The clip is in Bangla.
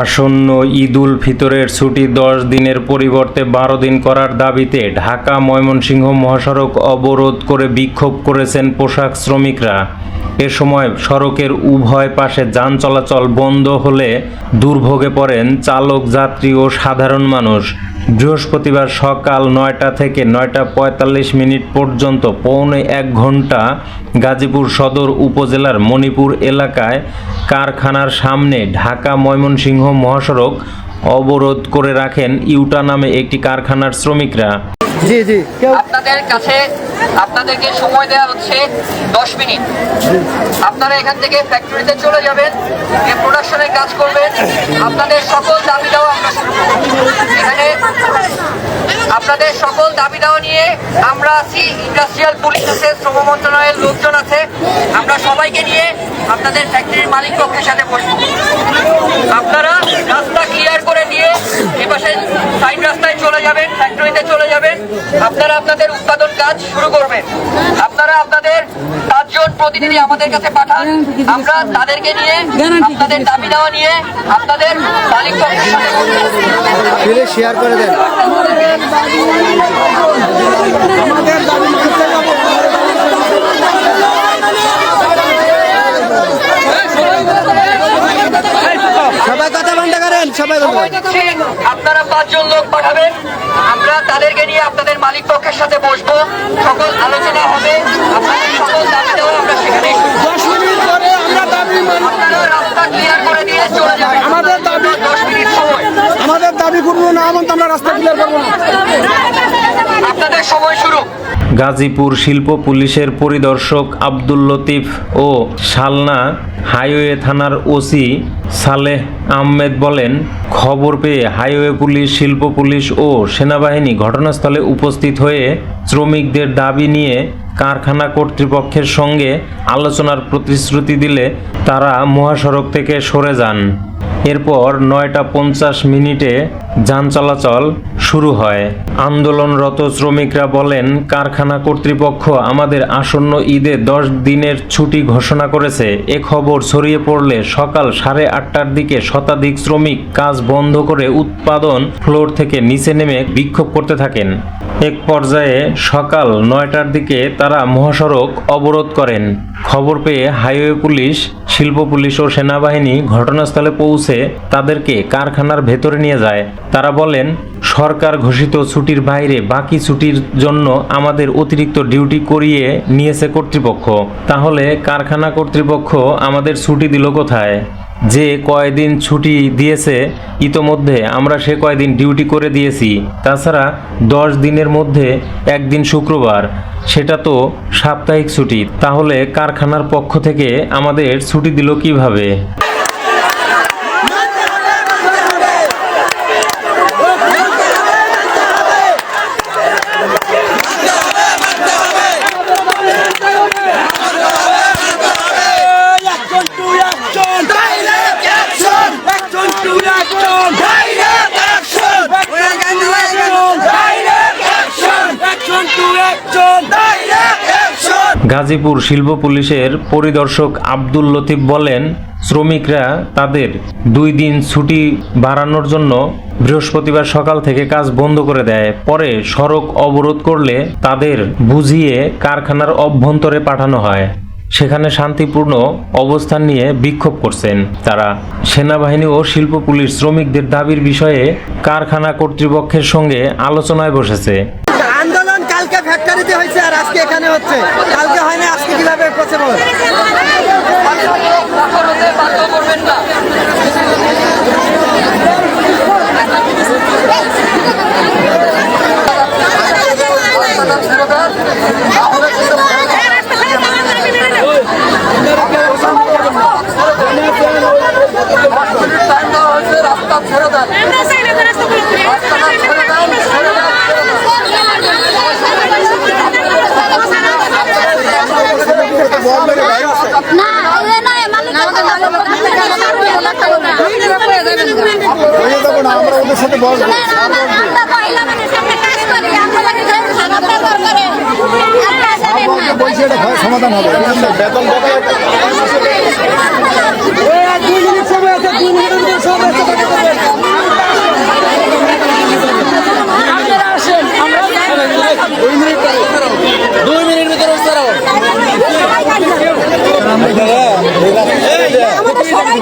আসন্ন ঈদুল ফিতরের ছুটি দশ দিনের পরিবর্তে বারো দিন করার দাবিতে ঢাকা ময়মনসিংহ মহাসড়ক অবরোধ করে বিক্ষোভ করেছেন পোশাক শ্রমিকরা। এ সময় সড়কের উভয় পাশে যান চলাচল বন্ধ হলে দুর্ভোগে পড়েন চালক, যাত্রী ও সাধারণ মানুষ। বৃহস্পতিবার সকাল নয়টা থেকে নয়টা পঁয়তাল্লিশ মিনিট পর্যন্ত পৌনে এক ঘণ্টা গাজীপুর সদর উপজেলার মণিপুর এলাকায় কারখানার সামনে ঢাকা ময়মনসিংহ মহাসড়ক অবরোধ করে রাখেন ইউটা নামে একটি কারখানার শ্রমিকরা। জি জি। আপনাদের কাছে আপনাদেরকে সময় দেওয়া হচ্ছে দশ মিনিট। আপনারা এখান থেকে ফ্যাক্টরিতে চলে যাবেন যে প্রোডাকশনের কাজ করবেন। আপনাদের সকল দাবি দাওয়া এখানে আপনাদের সকল দাবি দাওয়া নিয়ে আমরা আছি। ইন্ডাস্ট্রিয়াল পুলিশ আছে, শ্রম মন্ত্রণালয়ের লোকজন আছে। আমরা সবাইকে নিয়ে আপনাদের ফ্যাক্টরির মালিক পক্ষের সাথে বসবো। আপনারা রাস্তা ক্লিয়ার এপাশে সাইড রাস্তায় চলে যাবেন ফ্যাক্টরিতে চলে যাবেন। আপনারা আপনাদের উৎপাদন কাজ শুরু করবেন। আপনারা আপনাদের পাঁচজন প্রতিনিধি আমাদের কাছে পাঠান। আমরা তাদেরকে নিয়ে, আপনাদের দাবি দেওয়া নিয়ে আপনাদের মালিক শেয়ার করে দেন সবাই কথা বন্ধ করেন সবাই বন্ধ সময় দিচ্ছি আপনারা পাঁচজন লোক পাঠাবেন আমরা তাদেরকে নিয়ে আপনাদের মালিক পক্ষের সাথে বসবো। সকল আলোচনা হবে আপনাদের সকল দাবি দেওয়া আমরা সেখানে দশ মিনিট পরে আমরা দাবি আপনারা রাস্তা ক্লিয়ার করে দিয়ে চলে যাবেন। আমাদের দাবি- দশ মিনিট আমাদের দাবি করব না আমার তো আমরা রাস্তা ক্লিয়ার করব না। আপনাদের সময় শুরু। গাজীপুর শিল্প পুলিশের পরিদর্শক আব্দুল লতিফ ও শালনা হাইওয়ে থানার ওসি সালেহ আহমেদ বলেন, খবর পেয়ে হাইওয়ে পুলিশ, শিল্প পুলিশ ও সেনাবাহিনী ঘটনাস্থলে উপস্থিত হয়ে শ্রমিকদের দাবি নিয়ে কারখানা কর্তৃপক্ষের সঙ্গে আলোচনার প্রতিশ্রুতি দিলে তারা মহাসড়ক থেকে সরে যান। এরপর নয়টা পঞ্চাশ মিনিটে যান চলাচল শুরু হয়। আন্দোলনরত শ্রমিকরা বলেন, কারখানা কর্তৃপক্ষ আমাদের আসন্ন ঈদে দশ দিনের ছুটি ঘোষণা করেছে। এ খবর ছড়িয়ে পড়লে সকাল সাড়ে আটটার দিকে শতাধিক শ্রমিক কাজ বন্ধ করে উৎপাদন ফ্লোর থেকে নিচে নেমে বিক্ষোভ করতে থাকেন। এক পর্যায়ে সকাল নয়টার দিকে তারা মহাসড়ক অবরোধ করেন। খবর পেয়ে হাইওয়ে পুলিশ, শিল্প পুলিশ ও সেনাবাহিনী ঘটনাস্থলে পৌঁছে তাদেরকে কারখানার ভেতরে নিয়ে যায়। তারা বলেন, সরকার ঘোষিত ছুটির বাইরে বাকি ছুটির জন্য আমাদের অতিরিক্ত ডিউটি করিয়ে নিয়েছে কর্তৃপক্ষ। তাহলে কারখানা কর্তৃপক্ষ আমাদের ছুটি দিল কোথায়? যে কয়দিন ছুটি দিয়েছে, ইতোমধ্যে আমরা সে কয়দিন ডিউটি করে দিয়েছি। তাছাড়া দশ দিনের মধ্যে একদিন শুক্রবার, সেটা তো সাপ্তাহিক ছুটি। তাহলে কারখানার পক্ষ থেকে আমাদের ছুটি দিল কীভাবে? গাজীপুর শিল্প পুলিশের পরিদর্শক আব্দুল লতিফ বলেন, শ্রমিকরা তাদের দুই দিন ছুটি বাড়ানোর জন্য বৃহস্পতিবার সকাল থেকে কাজ বন্ধ করে দেয়। পরে সড়ক অবরোধ করলে তাদের বুঝিয়ে কারখানার অভ্যন্তরে পাঠানো হয়। সেখানে শান্তিপূর্ণ অবস্থান নিয়ে বিক্ষোভ করছেন তারা। সেনাবাহিনী ও শিল্প পুলিশ শ্রমিকদের দাবির বিষয়ে কারখানা কর্তৃপক্ষের সঙ্গে আলোচনায় বসেছে। কালকে ফ্যাক্টরিতে হয়েছে আর আজকে এখানে হচ্ছে। কালকে হয় না, আজকে কীভাবে পসিবল রাস্তা ছেড়ে না এ নয় মালিক আমরা ওদের সাথে বসবো আমরা কইলাম না সামনে কাজ করি আমরা সমাধান হবে বেতন দুই মিনিট সময় আছে দুই মিনিটের ভিতরে সব আমাদের সবাই গাইডেন বুঝছেন কেউ গাইডেন নাই এখানে কি হচ্ছে? কি হচ্ছে কি?